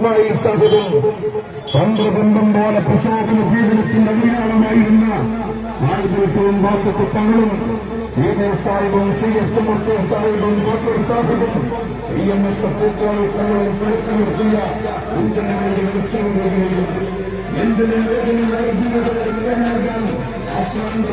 സാഹിബും ചന്ദ്രബന്ധം പോലെ പ്രശോഭന ജീവിതത്തിന്റെ അടയാളമായിരുന്ന ആയിരത്തും വാസത്തുത്തങ്ങളും സീതേ സാഹിബും സി എച്ച് മുത്തേ സാഹിബും ഡോക്ടർ സാഹിബും ഇ എം എസ് പൂക്കോളി തങ്ങളും പിഴച്ചു നിർത്തിയ ഇന്ത്യന് വേണ്ടി മനസ്സിലുകയും എന്തിനു വേദന നൽകുന്നത് അശ്വന്റെ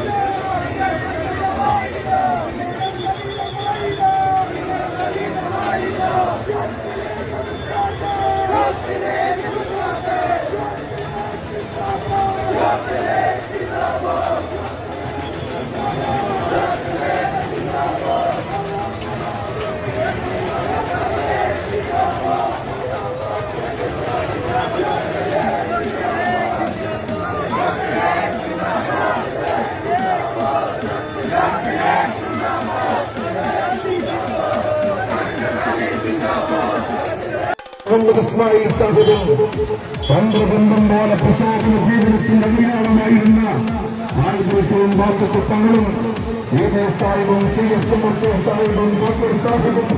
മുഹമ്മദ് ഇസ്മായിൽ സാഹിബും ചന്ദ്രബന്ധം പോലെ പ്രസാദന ജീവിതത്തിന്റെ അടയാളമായിരുന്ന ആയിരത്തും വാസത്തുത്തങ്ങളും സീതേ സാഹിബും സി എസ് മുത്തേ സാഹിബും ഡോക്ടർ സാഹിബും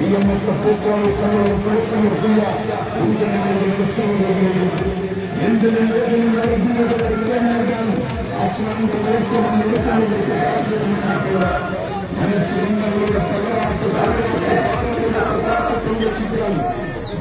ഇ എം എസ് പൂക്കോളി തങ്ങളും പിഴച്ചു നിർത്തിയ ഇന്ത്യന്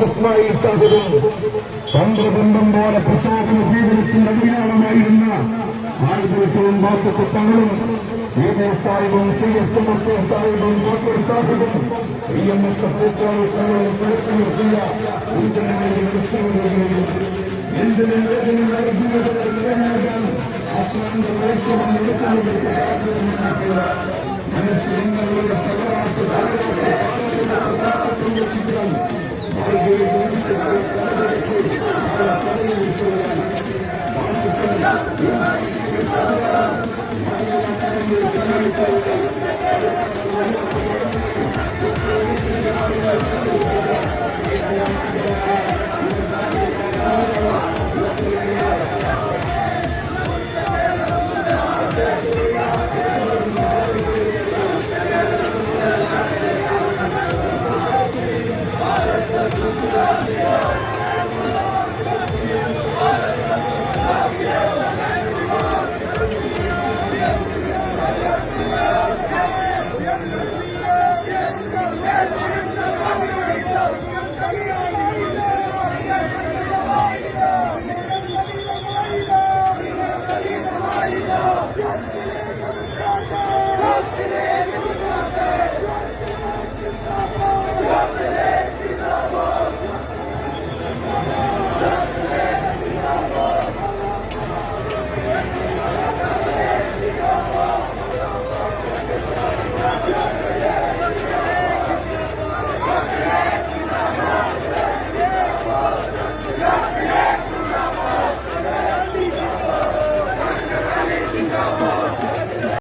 മുഹമ്മദ് ഇസ്മായിൽ സാഹിബും ചന്ദ്രബന്ധം പോലെ പ്രശോഭന ജീവിതത്തിന്റെ അടയാളമായിരുന്ന ആയിരത്തും വാസത്തുത്തങ്ങളും സീതേ സാഹിബും സി എച്ച് മറ്റേ സാഹിബും ഡോക്ടർ സാഹിബും ഇ എം എസ് പൂക്കോളി തങ്ങളും ഇന്ത്യന്